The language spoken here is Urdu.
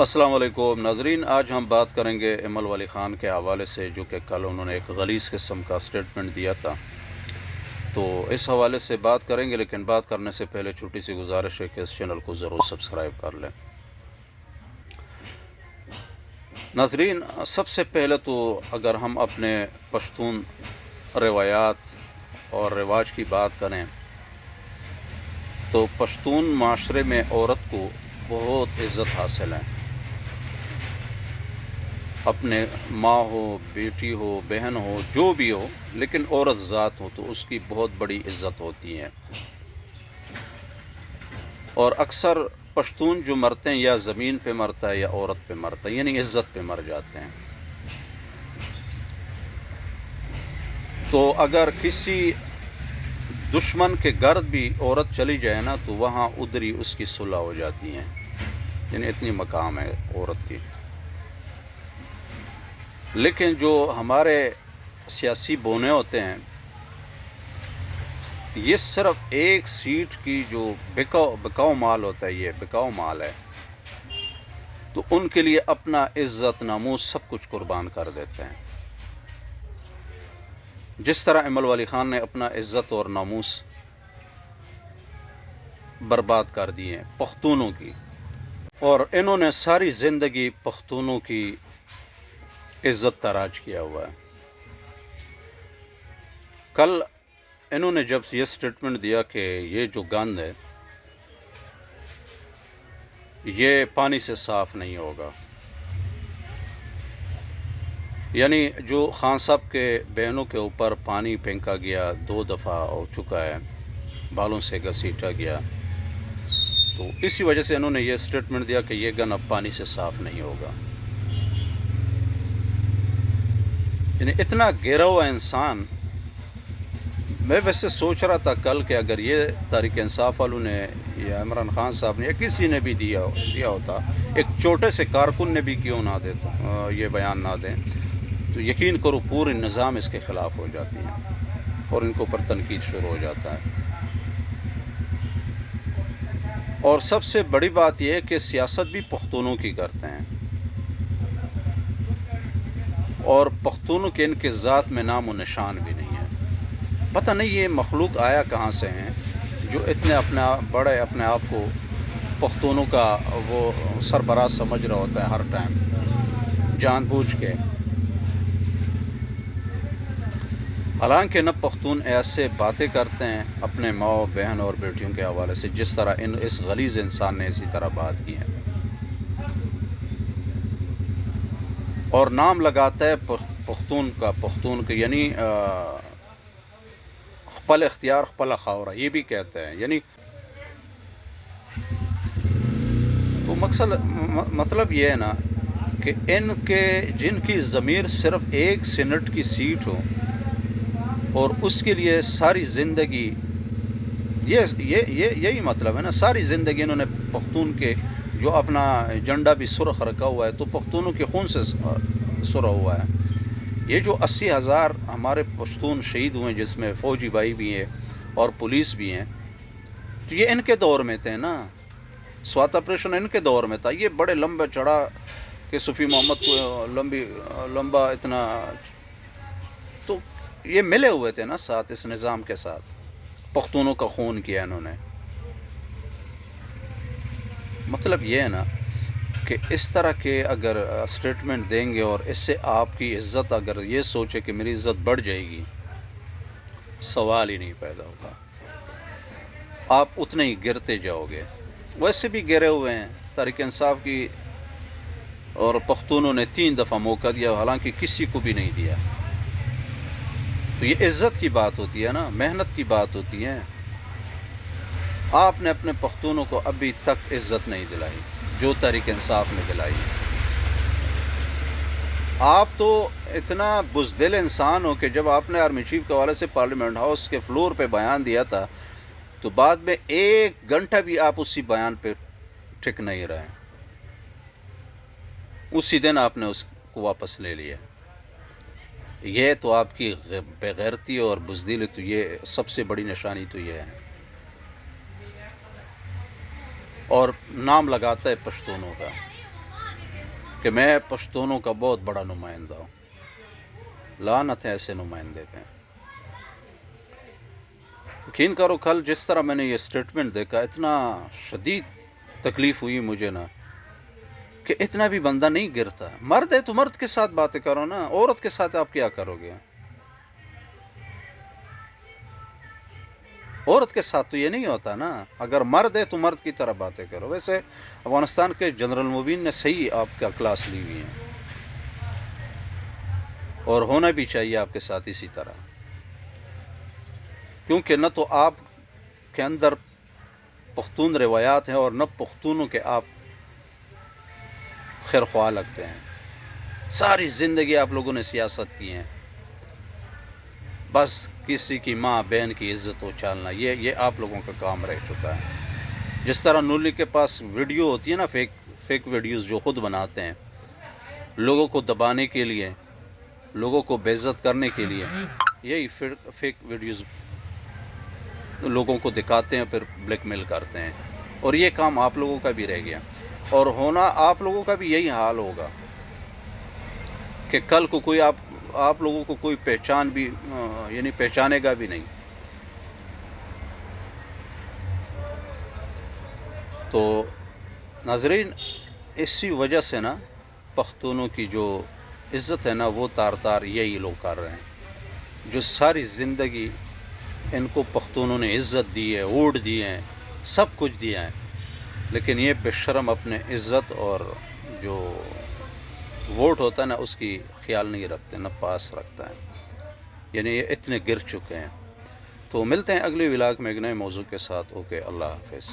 السلام علیکم ناظرین، آج ہم بات کریں گے امل والی خان کے حوالے سے، جو کہ کل انہوں نے ایک غلیظ قسم کا سٹیٹمنٹ دیا تھا۔ تو اس حوالے سے بات کریں گے، لیکن بات کرنے سے پہلے چھوٹی سی گزارش ہے کہ اس چینل کو ضرور سبسکرائب کر لیں۔ ناظرین، سب سے پہلے تو اگر ہم اپنے پشتون روایات اور رواج کی بات کریں، تو پشتون معاشرے میں عورت کو بہت عزت حاصل ہے۔ اپنے ماں ہو، بیٹی ہو، بہن ہو، جو بھی ہو، لیکن عورت ذات ہو تو اس کی بہت بڑی عزت ہوتی ہے۔ اور اکثر پشتون جو مرتے ہیں، یا زمین پہ مرتا ہے یا عورت پہ مرتا ہے یعنی عزت پہ مر جاتے ہیں۔ تو اگر کسی دشمن کے گرد بھی عورت چلی جائے نا، تو وہاں ادری اس کی صلح ہو جاتی ہیں یعنی اتنی مقام ہے عورت کی۔ لیکن جو ہمارے سیاسی بونے ہوتے ہیں، یہ صرف ایک سیٹ کی جو بکاؤ بکاؤ مال ہوتا ہے، یہ بکاؤ مال ہے، تو ان کے لیے اپنا عزت، ناموس سب کچھ قربان کر دیتے ہیں۔ جس طرح امل والی خان نے اپنا عزت اور ناموس برباد کر دیے ہیں پختونوں کی، اور انہوں نے ساری زندگی پختونوں کی عزت تراج کیا ہوا ہے۔ کل انہوں نے جب یہ سٹیٹمنٹ دیا کہ یہ جو گند ہے، یہ پانی سے صاف نہیں ہوگا۔ یعنی جو خان صاحب کے بہنوں کے اوپر پانی پھینکا گیا، دو دفعہ ہو چکا ہے، بالوں سے گھسیٹا گیا۔ تو اسی وجہ سے انہوں نے یہ سٹیٹمنٹ دیا کہ یہ گن اب پانی سے صاف نہیں ہوگا۔ یعنی اتنا گہرا ہوا انسان، میں ویسے سوچ رہا تھا کل کہ اگر یہ تاریخ انصاف والوں نے یا عمران خان صاحب نے یا کسی نے بھی دیا دیا ہوتا، ایک چھوٹے سے کارکن نے بھی کیوں نہ دے، یہ بیان نہ دیں، تو یقین کرو پورے نظام اس کے خلاف ہو جاتی ہیں اور ان کو پر تنقید شروع ہو جاتا ہے۔ اور سب سے بڑی بات یہ ہے کہ سیاست بھی پختونوں کی کرتے ہیں۔ اور پختونوں کے ان کے ذات میں نام و نشان بھی نہیں ہے۔ پتہ نہیں یہ مخلوق آیا کہاں سے ہیں جو اتنے اپنے بڑے اپنے آپ کو پختونوں کا وہ سربراہ سمجھ رہا ہوتا ہے ہر ٹائم، جان بوجھ کے۔ حالانکہ نہ پختون ایسے باتیں کرتے ہیں اپنے ماں، بہن اور بیٹیوں کے حوالے سے جس طرح ان، اس غلیظ انسان نے اسی طرح بات کی ہے۔ اور نام لگاتا ہے پختون کا پختون کا یعنی خپل اختیار، خپل خاورہ، یہ بھی کہتے ہیں یعنی تو مقصد مطلب یہ ہے نا کہ ان کے، جن کی ضمیر صرف ایک سینٹ کی سیٹ ہو، اور اس کے لیے ساری زندگی یہ یہ، یہی مطلب ہے نا، ساری زندگی انہوں نے پختون کے جو اپنا جنڈا بھی سرخ رکھا ہوا ہے تو پختونوں کے خون سے سرخ ہوا ہے۔ یہ جو اسی ہزار ہمارے پشتون شہید ہوئے جس میں فوجی بھائی بھی ہیں اور پولیس بھی ہیں، تو یہ ان کے دور میں تھے نا۔ سوات آپریشن ان کے دور میں تھا۔ یہ بڑے لمبے چڑھا کہ صفی محمد کو لمبی، لمبا اتنا تو یہ ملے ہوئے تھے نا ساتھ اس نظام کے ساتھ۔ پختونوں کا خون کیا انہوں نے۔ مطلب یہ ہے نا کہ اس طرح کے اگر اسٹیٹمنٹ دیں گے اور اس سے آپ کی عزت اگر یہ سوچے کہ میری عزت بڑھ جائے گی، سوال ہی نہیں پیدا ہوگا۔ آپ اتنے ہی گرتے جاؤ گے۔ ویسے بھی گرے ہوئے ہیں تاریخ انصاف کی اور پختونوں نے تین دفعہ موقع دیا، حالانکہ کسی کو بھی نہیں دیا۔ تو یہ عزت کی بات ہوتی ہے نا، محنت کی بات ہوتی ہے۔ آپ نے اپنے پختونوں کو ابھی تک عزت نہیں دلائی، جو تحریک انصاف نے دلائی۔ آپ تو اتنا بزدل انسان ہو کہ جب آپ نے آرمی چیف کے حوالے سے پارلیمنٹ ہاؤس کے فلور پہ بیان دیا تھا، تو بعد میں ایک گھنٹہ بھی آپ اسی بیان پہ ٹھک نہیں رہے۔ اسی دن آپ نے اس کو واپس لے لیا۔ یہ تو آپ کی بغیرتی اور بزدلی تو یہ سب سے بڑی نشانی تو یہ ہے۔ اور نام لگاتا ہے پشتونوں کا کہ میں پشتونوں کا بہت بڑا نمائندہ ہوں۔ لانت ہے ایسے نمائندے پہ۔ یقین کرو کل جس طرح میں نے یہ سٹیٹمنٹ دیکھا، اتنا شدید تکلیف ہوئی مجھے نا کہ اتنا بھی بندہ نہیں گرتا۔ مرد ہے تو مرد کے ساتھ باتیں کرو نا، عورت کے ساتھ آپ کیا کرو گے؟ عورت کے ساتھ تو یہ نہیں ہوتا نا۔ اگر مرد ہے تو مرد کی طرح باتیں کرو۔ ویسے افغانستان کے جنرل مبین نے صحیح آپ کا کلاس لی ہوئی ہے اور ہونا بھی چاہیے آپ کے ساتھ اسی طرح۔ کیونکہ نہ تو آپ کے اندر پختون روایات ہیں اور نہ پختونوں کے آپ خیر خواہ لگتے ہیں۔ ساری زندگی آپ لوگوں نے سیاست کی ہیں۔ بس کسی کی ماں، بہن کی عزت و چالنا، یہ یہ آپ لوگوں کا کام رہ چکا ہے۔ جس طرح نولی کے پاس ویڈیو ہوتی ہے نا فیک فیک ویڈیوز جو خود بناتے ہیں، لوگوں کو دبانے کے لیے، لوگوں کو بےزت کرنے کے لیے، یہی فیک ویڈیوز لوگوں کو دکھاتے ہیں، پھر بلیک میل کرتے ہیں۔ اور یہ کام آپ لوگوں کا بھی رہ گیا۔ اور ہونا آپ لوگوں کا بھی یہی حال ہوگا کہ کل کو کوئی آپ آپ لوگوں کو کوئی پہچان بھی یعنی پہچانے گا بھی نہیں۔ تو ناظرین، اسی وجہ سے نا پختونوں کی جو عزت ہے نا، وہ تار تار یہی لوگ کر رہے ہیں۔ جو ساری زندگی ان کو پختونوں نے عزت دی ہے اوٹ دی ہیں، سب کچھ دیا ہے۔ لیکن یہ بے شرم اپنے عزت اور جو ووٹ ہوتا ہے نا، اس کی خیال نہیں رکھتے، نہ پاس رکھتا ہے۔ یعنی یہ اتنے گر چکے ہیں۔ تو ملتے ہیں اگلی ولاگ میں ایک نئے موضوع کے ساتھ۔ اوکے، اللہ حافظ۔